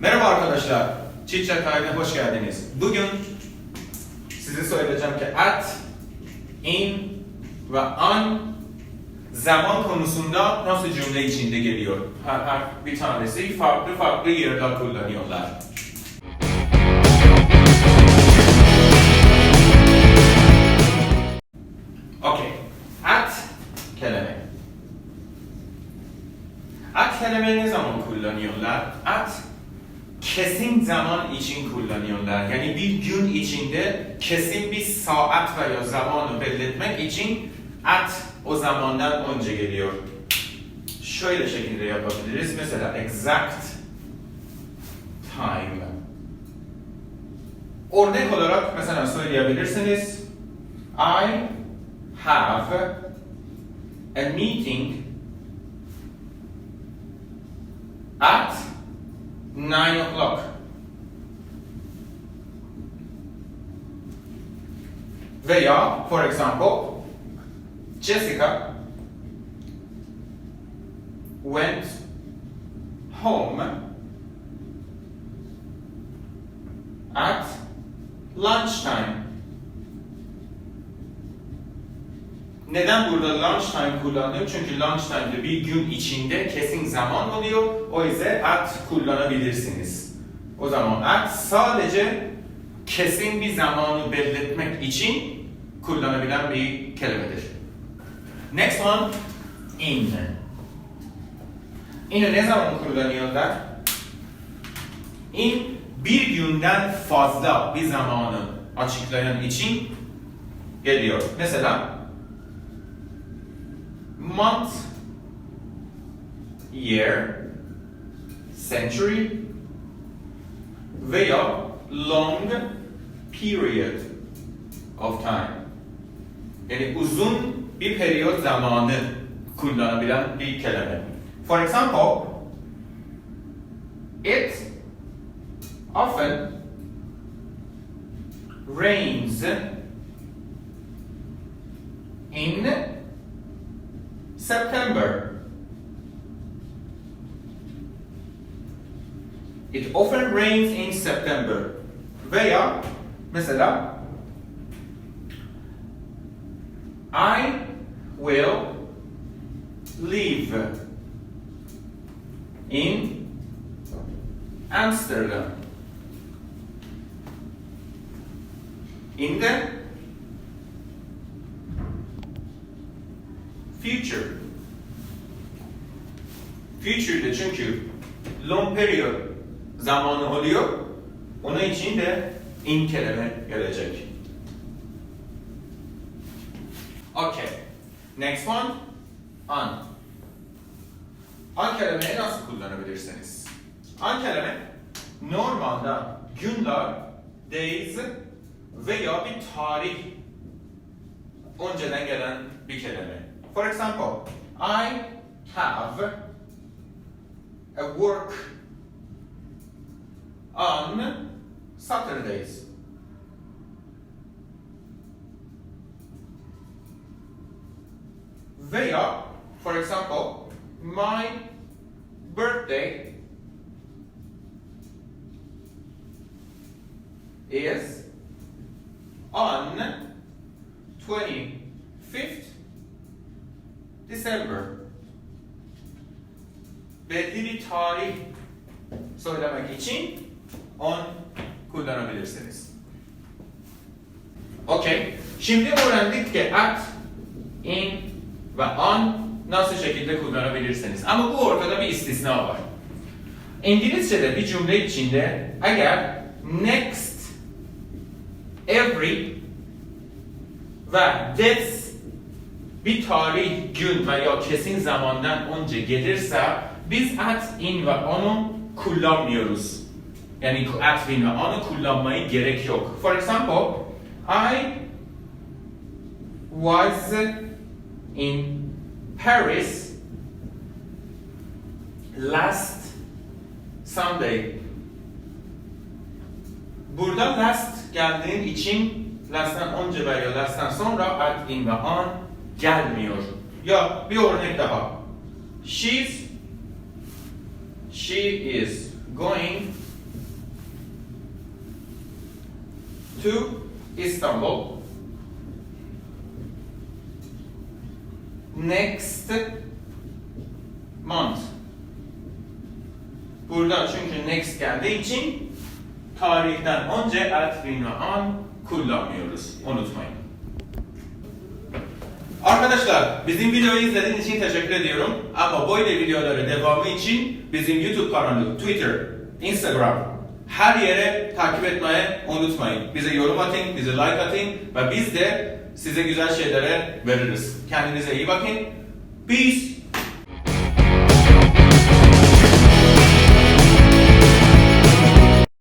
Merhaba arkadaşlar, Chat Time'e hoş geldiniz. Bugün size söyleyeceğim ki at, in ve an zaman konusunda nasıl cümle içinde geliyor. Her, her bir tanesi farklı farklı yerde kullanıyorlar. Okey, at kelime. At kelime ne zaman kullanıyorlar? At kesin zaman için kullanıyorlar. Yani bir gün içinde kesin bir saat veya zamanı belirtmek için at o zamandan önce geliyor. Şöyle şekilde yapabiliriz. Mesela exact time. Örnek olarak mesela söyleyebilirsiniz. I have a meeting at 9 o'clock. Veya, for example, Jessica went home at lunchtime. Neden burada lunchtime kullandım? Çünkü lunchtime'da bir gün içinde kesin zaman oluyor. O yüzden at kullanabilirsiniz. O zaman at sadece kesin bir zamanı belirtmek için kullanabilen bir kelimedir. Next one, in. In'i ne zaman kullanıyorlar? In bir günden fazla bir zamanı açıklayan için geliyor. Mesela month, year, century veya long period of time. Yani uzun bir periyot zamanı kullanabilen bir kelime. For example, it often rains in September. It often rains in September. Veya mesela I will live in Amsterdam. In the future. Future'da çünkü long period zamanı oluyor. Onun için de in kelime gelecek. Okay. Next one. An. An kelimeyi nasıl kullanabilirsiniz? An kelime normalde günler, days veya bir tarih önceden gelen bir kelime. For example, I have a work on Saturdays. Veya, for example, my birthday is on 25th December. Belli bir tarih söylemek için on kullanabilirsiniz. Okay. Şimdi öğrendik ki at, in ve on nasıl şekilde kullanabilirsiniz. Ama bu ortada bir istisna var. İngilizce'de bir cümle içinde eğer next, every ve this bir tarih, gün veya kesin zamandan önce gelirse biz at, in ve onu kullanmıyoruz. Yani at, in ve onu kullanmayı gerek yok. For example, I was in Paris last Sunday. Burada last geldiğin için last'tan önce veya last'tan sonra at, in ve on gelmiyor. Ya bir örnek daha. She's she is going to Istanbul next month. Burada çünkü next geldiği için tarihten önce at, bin an kullanmıyoruz. Unutmayın. Arkadaşlar bizim videoyu izlediğiniz için teşekkür ediyorum. Ama böyle videoları devamı için bizim YouTube kanalı, Twitter, Instagram her yere takip etmeyi unutmayın. Bize yorum atın, bize like atın ve biz de size güzel şeylere veririz. Kendinize iyi bakın. Peace